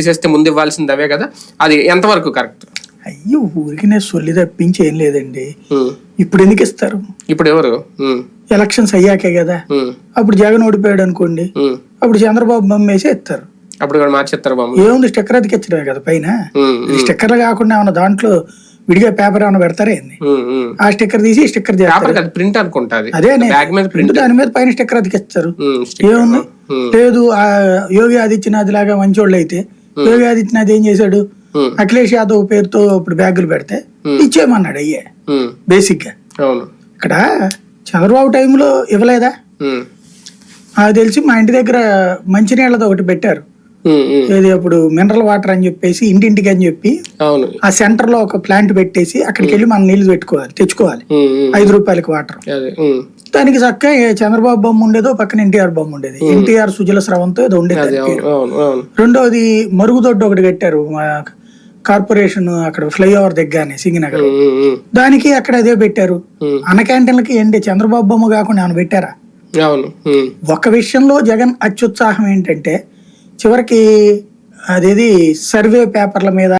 తీసేస్తే ముందు ఇవ్వాల్సింది అవే కదా? అది ఎంతవరకు కరెక్ట్? అయ్యో ఊరికినే సొల్లి తప్పించి ఏం లేదండి. ఇప్పుడు ఎందుకు ఇస్తారు? ఇప్పుడు ఎవరు? ఎలక్షన్స్ అయ్యాకే కదా. అప్పుడు జగన్ ఓడిపోయాడు అనుకోండి. అప్పుడు చంద్రబాబు బొమ్మేసి ఇస్తారు అప్పుడు మార్చేస్తారు బామ్మ. ఏముంది స్టిక్కర్ అతికిచ్చడమే కదా పైన? స్టిక్కర్లు కాకుండా ఏమన్నా దాంట్లో విడిగా పేపర్ ఏమైనా పెడతారా. ఆ స్టిక్కర్ తీసి స్టిక్కర్ చేస్తారు. ప్రింట్ అనుకుంటాది అదే. ప్రింట్. దాని మీద పైన స్టిక్కర్ అతికిస్తారు. ఏముంది? లేదు ఆ యోగి ఆదిత్యనాథ్ లాగా మంచోళ్ళు అయితే యోగి ఆదిత్యనాథ్ ఏం చేశాడు? అఖిలేష్ యాదవ్ పేరుతో ఇప్పుడు బ్యాగులు పెడితే ఇచ్చేయమన్నాడు అయ్యే. బేసిక్గా ఇక్కడ చంద్రబాబు టైంలో ఇవ్వలేదా? నాకు తెలిసి మా ఇంటి దగ్గర మంచినీళ్ళది ఒకటి పెట్టారు. ఏది అప్పుడు మినరల్ వాటర్ అని చెప్పేసి ఇంటింటికి అని చెప్పి ఆ సెంటర్లో ఒక ప్లాంట్ పెట్టేసి అక్కడికి వెళ్ళి మనం నీళ్ళు పెట్టుకోవాలి తెచ్చుకోవాలి. ఐదు రూపాయలకి వాటర్ దానికి చక్కగా ఏ చంద్రబాబు బొమ్మ ఉండేదో పక్కన ఎన్టీఆర్ బొమ్మ ఉండేది. ఎన్టీఆర్ సుజల స్రవంతో ఏదో ఉండేది రెండోది మరుగుదొడ్డు ఒకటి కట్టారు కార్పొరేషన్ అక్కడ ఫ్లైఓవర్ దగ్గరనే సింగనగర్. దానికి అక్కడ అదే పెట్టారు. అన్న క్యాంటీన్లకి ఏంటి చంద్రబాబు బొమ్మ కాకుండా ఏమైనా పెట్టారా? ఒక విషయంలో జగన్ అత్యుత్సాహం ఏంటంటే చివరికి అదేది సర్వే పేపర్ల మీద